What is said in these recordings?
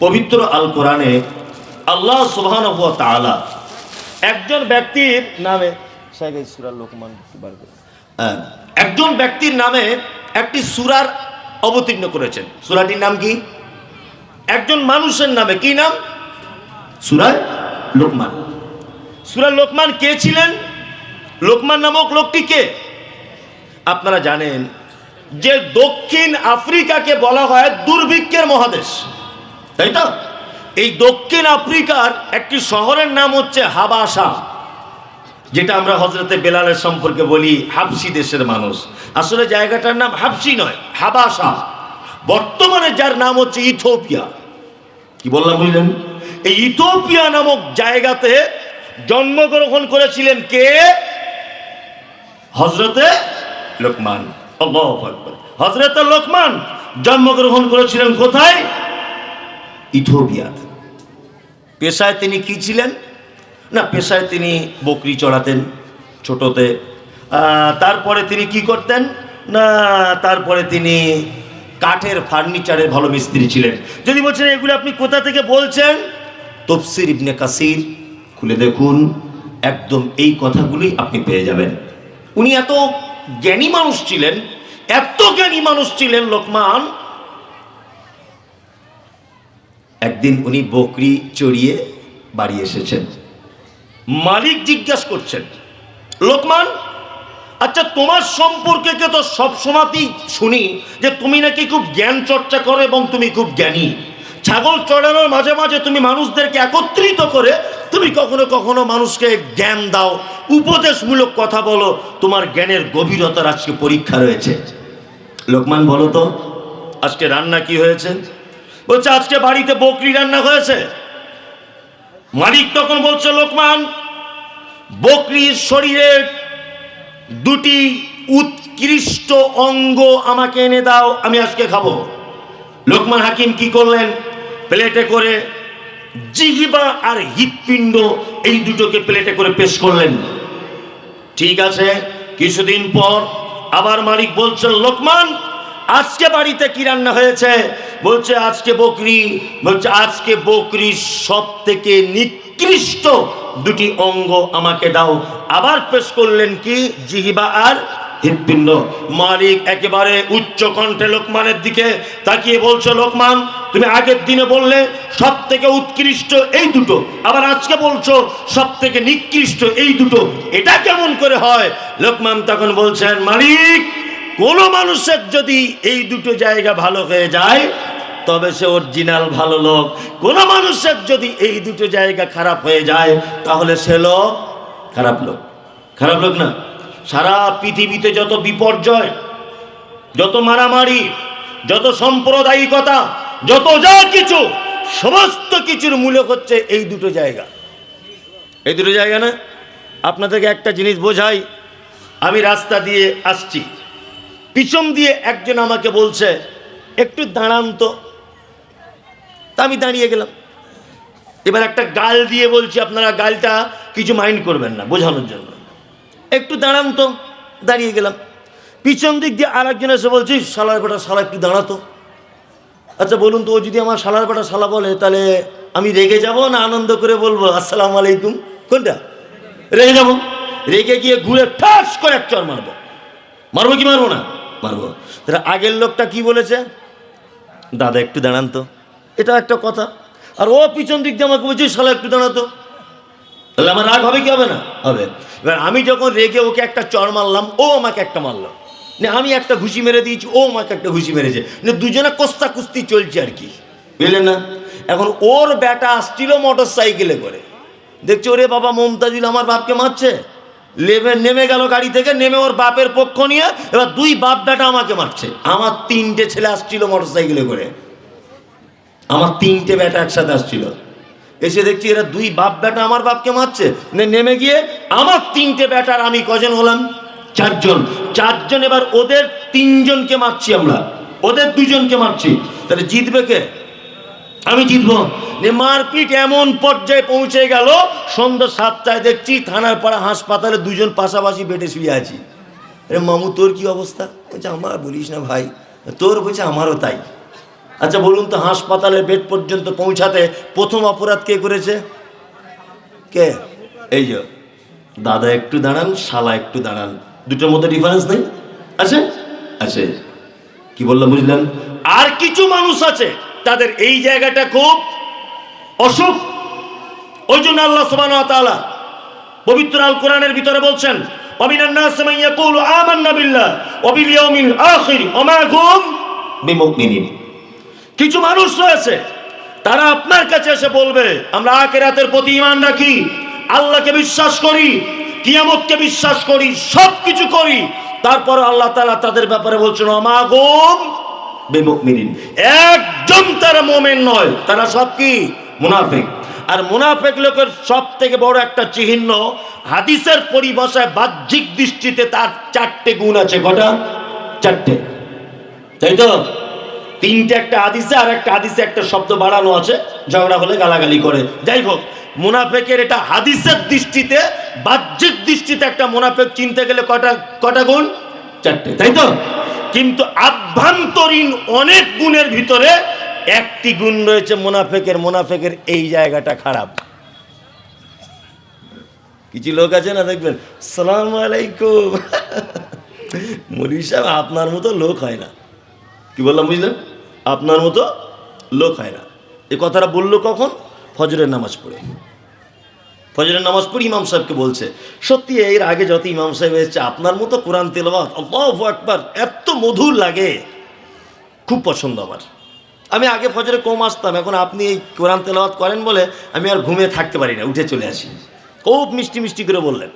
পবিত্র আল কোরআনে আল্লাহ তাআলা একজন ব্যক্তির নামে লোকমান একজন ব্যক্তির নামে একটি সুরার অবতীর্ণ করেছেন। সূরাটির নাম কি? একজন মানুষের নামে কি নাম? সূরা লোকমান। সূরা লোকমান কে ছিলেন? লোকমান নামক লোকটি কে? আপনারা জানেন যে দক্ষিণ আফ্রিকাকে বলা হয় দুর্ভিক্ষের মহাদেশ। তাই তো? এই দক্ষিণ আফ্রিকার একটি শহরের নাম হচ্ছে হাবাসা, যেটা আমরা হজরতে বেলালের সম্পর্কে বলি হাবসি দেশের মানুষ। আসলে জায়গাটার নাম হাবসি নয়, হাবাসা। বর্তমানে যার নাম হচ্ছে ইথোপিয়া কি বললাম বুঝলেন? এই ইথোপিয়া নামক জায়গাতে জন্মগ্রহণ করেছিলেন কে? হজরতে লোকমান। হজরতে লোকমান জন্মগ্রহণ করেছিলেন কোথায়? ইথোপিয়াতে পেশায় তিনি কি ছিলেন? না, পেশায় তিনি বকরি চড়াতেন ছোটতে। তারপরে তিনি কি করতেন? না, তারপরে তিনি কাঠের ফার্নিচারের ভালো মিস্ত্রি ছিলেন। যদি বলছেন, এগুলো আপনি কোথা থেকে বলছেন? তফসির ইবনে কাসির, খুলে দেখুন, একদম এই কথাগুলি আপনি পেয়ে যাবেন। উনি এত জ্ঞানী মানুষ ছিলেন, এত জ্ঞানী মানুষ ছিলেন লোকমান একদিন উনি বকরি চড়িয়ে বাড়ি এসেছেন। মালিক জিজ্ঞাসা করছেন, লোকমান আচ্ছা তোমার সম্পর্কে কে তো সবসময়তেই শুনি যে তুমি নাকি খুব জ্ঞান চর্চা করো এবং তুমি খুব জ্ঞানী। ছাগল চড়ানোর মাঝে মাঝে তুমি মানুষদেরকে একত্রিত করে তুমি কখনো কখনো মানুষকে জ্ঞান দাও, উপদেশমূলক কথা বলো, তোমার জ্ঞানের গভীরতার আজকে পরীক্ষা রয়েছে। লোকমান, বলো তো, আজকে রান্না কি হয়েছে? বলছে, আজকে বাড়িতে বকরি রান্না হয়েছে। মালিক তখন বলছে, লোকমান বকরির শরীরের দুটি উৎকৃষ্ট অঙ্গ আমাকে এনে দাও, আমি আজকে খাব। লোকমান হাকিম কি করলেন? প্লেটে করে জিহিবা আর হৃৎপিণ্ড এই দুটোকে প্লেটে করে পেশ করলেন। ঠিক আছে, কিছুদিন পর আবার মালিক বলছেন, লোকমান, আজকে বাড়িতে কি রান্না হয়েছে? বলছে, আজকে বকরি। বলছে, আজকে বকরির সব থেকে নিকৃষ্ট দুটি অঙ্গ আমাকে দাও। আবার পেশ করলেন কি? জিহিবা আর হৃৎপিণ্ড। মালিক একেবারে উচ্চ কণ্ঠে লোকমানের দিকে তাকিয়ে বলছে, লোকমান, তুমি আগের দিনে বললে সব থেকে উৎকৃষ্ট এই দুটো। আবার আজকে বলছো সব থেকে নিকৃষ্ট এই দুটো। এটা কেমন করে হয়? লোকমান তখন বলছেন, মালিক কোনো মানুষের যদি এই দুটো জায়গা ভালো হয়ে যায়, তবে সে অরিজিনাল ভালো লোক। কোনো মানুষের যদি এই দুটো জায়গা খারাপ হয়ে যায়, তাহলে সে লোক খারাপ লোক। খারাপ লোক না। সারা পৃথিবীতে যত বিপর্যয়, যত মারামারি, যত সাম্প্রদায়িকতা, যত যা কিছু, সমস্ত কিছুর মূলে হচ্ছে এই দুটো জায়গা। এই দুটো জায়গা না? আপনাদেরকে একটা জিনিস বোঝাই। আমি রাস্তা দিয়ে আসছি। পিছন দিয়ে একজন আমাকে বলছে, একটু দাঁড়ান তো। তা আমি দাঁড়িয়ে গেলাম। এবার একটা গাল দিয়ে বলছি, আপনারা গালটা কিছু মাইন্ড করবেন না, বোঝানোর জন্য। একটু দাঁড়ান তো, দাঁড়িয়ে গেলাম। পিছন দিক দিয়ে আর একজন এসে বলছি সালার বেটা শালা, একটু দাঁড়াতো আচ্ছা বলুন তো, ও যদি আমার সালার বেটা শালা বলে, তাহলে আমি রেগে যাব না আনন্দ করে বলব, আসসালামু আলাইকুম। কোনটা? রেগে যাব। রেগে গিয়ে ঘুরে ঠাস করে এক চর মারবো। মারবো কি মারবো না? মারবো তাহলে আগের লোকটা কি বলেছে? দাদা, একটু দাঁড়ান তো। এটা একটা কথা। আর ও পিছন দিক দিয়ে আমাকে বলছে শালা, একটু দাঁড়াতো তাহলে আমার রাগ হবে কি হবে না? হবে। এবার আমি যখন রেগে ওকে একটা চর মারলাম, ও আমাকে একটা মারলো। না আমি একটা ঘুষি মেরে দিয়েছি, ও আমাকে একটা ঘুষি মেরেছে। না দুজনে কোস্তা কুস্তি চলছে আর কি। বুঝলেন না? এখন ওর ব্যাটা আসছিল মোটর সাইকেলে করে। দেখছি, ওরে বাবা, মমতাজুল আমার বাপকে মারছে? লেবে, নেমে গেল গাড়ি থেকে, নেমে ওর বাপের পক্ষ নিয়ে, এবার দুই বাপ বেটা আমাকে মারছে। আমার তিনটে ছেলে আসছিল মোটর সাইকেলে করে। আমার তিনটে বেটা একসাথে আসছিল। এসে দেখছি এরা দুই বাপ বেটা আমার বাপকে মারছে। নেমে গিয়ে আমার তিনটে বেটার আমি কজন হলাম? চারজন। চারজন এবার ওদের তিনজনকে মারছি আমরা। ওদের দুজনকে মারছি। তাহলে জিতবে কে? আমি জিতবো। মারপিট এমন পর্যায়ে পৌঁছে গেল, সন্ধ্যা সাতটায় দেখছি থানার পাড়া হাসপাতালে দুজন পাশাপাশি বেডে শুয়ে আছি। আরে মামু, তোর কি অবস্থা? বলছে, আমার বলিস না ভাই, তোর বলছে, আমারও তাই। আচ্ছা বলুন তো, হাসপাতালের বেড পর্যন্ত পৌঁছাতে প্রথম অপরাধ কে করেছে? কে? এই যে, দাদা একটু দাঁড়ান, শালা একটু দাঁড়ান। দুটোর মধ্যে ডিফারেন্স নেই? আছে? আছে। কি বললাম, বুঝলেন? আর কিছু মানুষ আছে, তাদের এই জায়গাটা খুব অসুখ? ওই জন্য আল্লাহ তাআলা পবিত্র আল কোরআনের ভিতরে বলছেন কিছু মানুষ রয়েছে, তারা আপনার কাছে এসে বলবে, আমরা আখিরাতের প্রতি ইমান রাখি, আল্লাহকে বিশ্বাস করি, কিয়ামতকে বিশ্বাস করি সব কিছু করি। তারপর আল্লাহ তাআলা তাদের ব্যাপারে বলছেন, ওয়া মা হুম বিমুমিনিন। একদম তারা মুমিন নয়, তারা সব কি? মুনাফিক। আর মুনাফেক লোকের সব থেকে বড় একটা চিহ্ন, হাদিসের পরিভাষায় বাহ্যিক দৃষ্টিতে তার চারটে গুণ আছে। কটা? চারটে। তাই তো? তিনটে একটা হাদিসে আর একটা হাদিসে একটা শব্দ বাড়ানো আছে, ঝগড়া হলে গালাগালি করে। যাই হোক, মুনাফেকের এটা হাদিসের দৃষ্টিতে, বাহ্যিক দৃষ্টিতে একটা মুনাফেক চিনতে গেলে কটা কটা গুণ? চারটে। তাই তো? কিন্তু আভ্যন্তরীণ অনেক গুণের ভিতরে একটি গুণ রয়েছে মুনাফেকের মুনাফেকের এই জায়গাটা খারাপ। কিছু লোক আছে না দেখবেন? সালাম আলাইকুম। মরির সাহেব, আপনার মতো লোক হয় না। কি বললাম, বুঝলেন? আপনার মতো লোক হয় না। এই কথাটা বলল কখন? ফজরের নামাজ পড়ে। ফজরের নামাজ পড়ে ইমাম সাহেবকে বলছে, সত্যি, এর আগে যত ইমাম সাহেব এসেছে, আপনার মতো কোরআন তেলাওয়াত, আল্লাহু আকবার, এত মধুর লাগে। খুব পছন্দ আমার। আমি আগে ফজরে কম আসতাম, এখন আপনি এই কোরআন তেলাওয়াত করেন বলে আমি আর ঘুমিয়ে থাকতে পারি না, উঠে চলে আসি। খুব মিষ্টি মিষ্টি করে বললেন।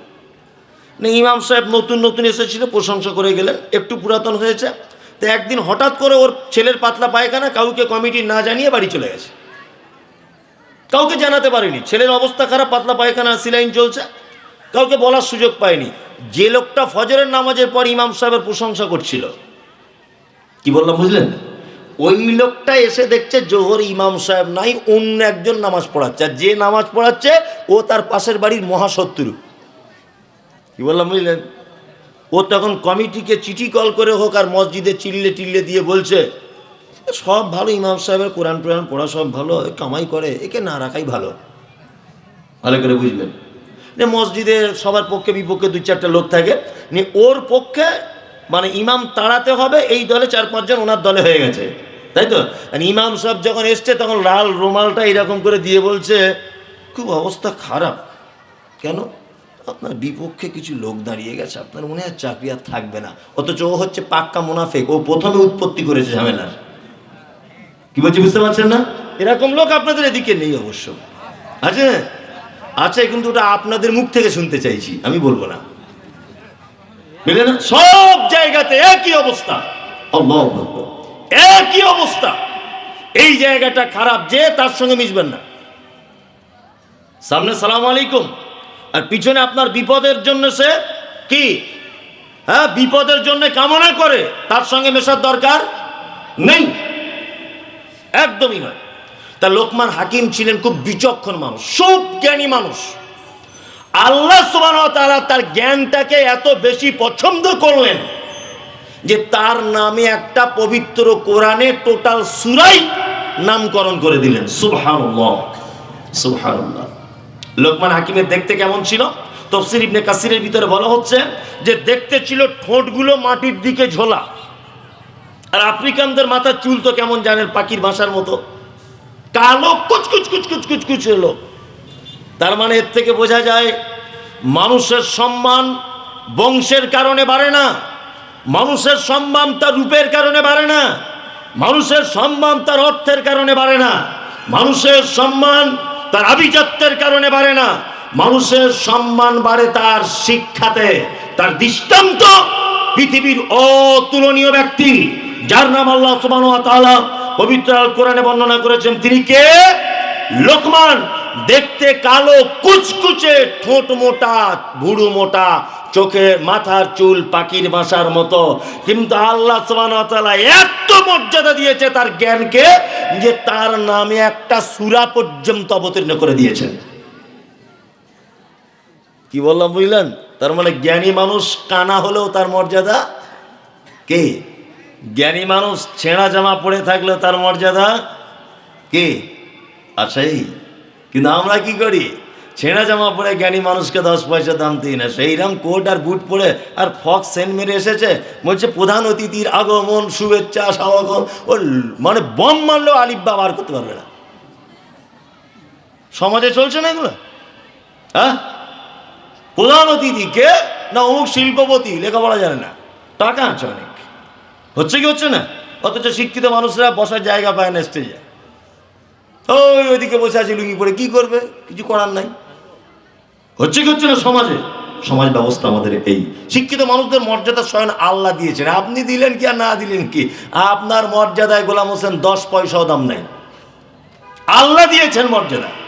না, ইমাম সাহেব নতুন নতুন এসেছিল, প্রশংসা করে গেলেন, একটু পুরাতন হয়েছে। তো একদিন হঠাৎ করে ওর ছেলের পাতলা পায়খানা কাউকে কমিটি না জানিয়ে বাড়ি চলে গেছে। কাউকে জানাতে পারেনি, ছেলের অবস্থা খারাপ, পাতলা পায়খানা সিলাইন চলছে। কাউকে বলার সুযোগ পায়নি। যে লোকটা ফজরের নামাজের পর ইমাম সাহেবের প্রশংসা করছিল। কি বললাম বুঝলেন? ওই লোকটা এসে দেখছে জোহর ইমাম সাহেব নাই, অন্য একজন নামাজ পড়াচ্ছে। আর যে নামাজ পড়াচ্ছে, ও তার পাশের বাড়ির মহাশত্রু। কি বললাম বুঝলেন? ও তখন কমিটিকে চিঠি কল করে হোক আর মসজিদে চিল্লে টিল্লে দিয়ে বলছে, সব ভালো ইমাম সাহেবের কোরআন টোরআন পড়া সব ভালো কামাই করে, একে না রাখাই ভালো। ভালো করে বুঝবেন। যে মসজিদে সবার পক্ষে বিপক্ষে দুই চারটা লোক থাকে, নিয়ে ওর পক্ষে মানে ইমাম তাড়াতে হবে, এই দলে চার পাঁচজন ওনার দলে হয়ে গেছে। তাই তো? আর ইমাম সাহেব যখন এসছে, তখন লাল রুমালটা এরকম করে দিয়ে বলছে, খুব অবস্থা খারাপ। কেন? আপনার বিপক্ষে কিছু লোক দাঁড়িয়ে গেছে। আপনার মনে হয় চাকরি আর থাকবে না। অথচ ও হচ্ছে পাক্কা মুনাফেক। ও প্রথমে উৎপত্তি করেছে ঝামেলার। কি বলছি, বুঝতে পারছেন না? এরকম লোক আপনাদের এদিকে নেই অবশ্য। আছে? আছে, কিন্তু ওটা আপনাদের মুখ থেকে শুনতে চাইছি। আমি বলব না। সব জায়গাতে একই অবস্থা। আকবার। একই অবস্থা। এই জায়গাটা খারাপ যে তার সঙ্গে মিশবেন না। সামনে সালাম আলাইকুম। আর পিছনে আপনার বিপদের জন্য সে কি? হ্যাঁ বিপদের জন্য কামনা করে, তার সঙ্গে মেশার দরকার নেই। একদমই নয়। তা লোকমান হাকিম ছিলেন খুব বিচক্ষণ মানুষ সব জ্ঞানী মানুষ। আল্লাহ সুবাহ তারা তার জ্ঞানটাকে এত বেশি পছন্দ করলেন। যে তার নামে একটা পবিত্র কোরআনে টোটাল সুরাই নামকরণ করে দিলেন। লোকমান হাকিমের দেখতে কেমন ছিল? তফসির ইবনে কাসিরের ভিতরে বলা হচ্ছে যে দেখতে ছিল ঠোঁটগুলো মাটির দিকে ঝোলা। আর আফ্রিকানদের মাথার চুল তো কেমন জানেন পাখির ভাষার মতো? কালো কুচকুচ কুচকুচ কুচকুচ লোক তার মানে এর থেকে বোঝা যায়, মানুষের সম্মান বংশের কারণে বাড়ে না। মানুষের সম্মান তার রূপের কারণে বাড়ে না। মানুষের সম্মান তার অর্থের কারণে বাড়ে না। মানুষের সম্মান তার আভিজাত্যের কারণে বাড়ে না। মানুষের সম্মান বাড়ে তার শিক্ষাতে। তার দৃষ্টান্ত পৃথিবীর অতুলনীয় ব্যক্তি। যার নাম আল্লাহ ওয়া পবিত্র আল কোরআনে বর্ণনা করেছেন। তিনি কে? লোকমান। দেখতে কালো, কুচকুচে, ঠোঁট মোটা ভুড়ু মোটা চোখে মাথার চুল পাখির বাসার মতো। কিন্তু আল্লাহ এত মর্যাদা দিয়েছে তার জ্ঞানকে যে তার নামে একটা সুরা পর্যন্ত অবতীর্ণ করে দিয়েছেন কি বললাম বুঝলেন? তার মানে জ্ঞানী মানুষ কানা হলেও তার মর্যাদা কে? জ্ঞানী মানুষ ছেঁড়া জামা পরে থাকলেও তার মর্যাদা কে? আছেই কিন্তু আমরা কি করি? ছেঁড়া জামা পরে জ্ঞানী মানুষকে দশ পয়সা দাম দিই না। সেইরাম কোট আর বুট পরে আর ফক সেন্ট মেরে এসেছে। বলছে, প্রধান অতিথির আগমন, শুভেচ্ছা, স্বাগতম। ও মানে বম মারলেও আলিব্বা বার করতে পারবে না। সমাজে চলছে না এগুলো? হ্যাঁ? প্রধান অতিথি কে? না অমুক শিল্পপতি? লেখাপড়া জানে না। টাকা আছে অনেক। হচ্ছে কি হচ্ছে না? অথচ শিক্ষিত মানুষরা বসার জায়গা পায় না স্টেজে ওই ওইদিকে বসে আছে লুঙ্গি পরে। কি করবে? কিছু করার নাই। হচ্ছে কি হচ্ছে না সমাজে? সমাজ ব্যবস্থা আমাদের এই। শিক্ষিত মানুষদের মর্যাদা স্বয়ং আল্লাহ দিয়েছেন। আপনি দিলেন কি আর না দিলেন কি? আপনার মর্যাদায় গোলাম হোসেন দশ পয়সাও দাম নাই। আল্লাহ দিয়েছেন মর্যাদা।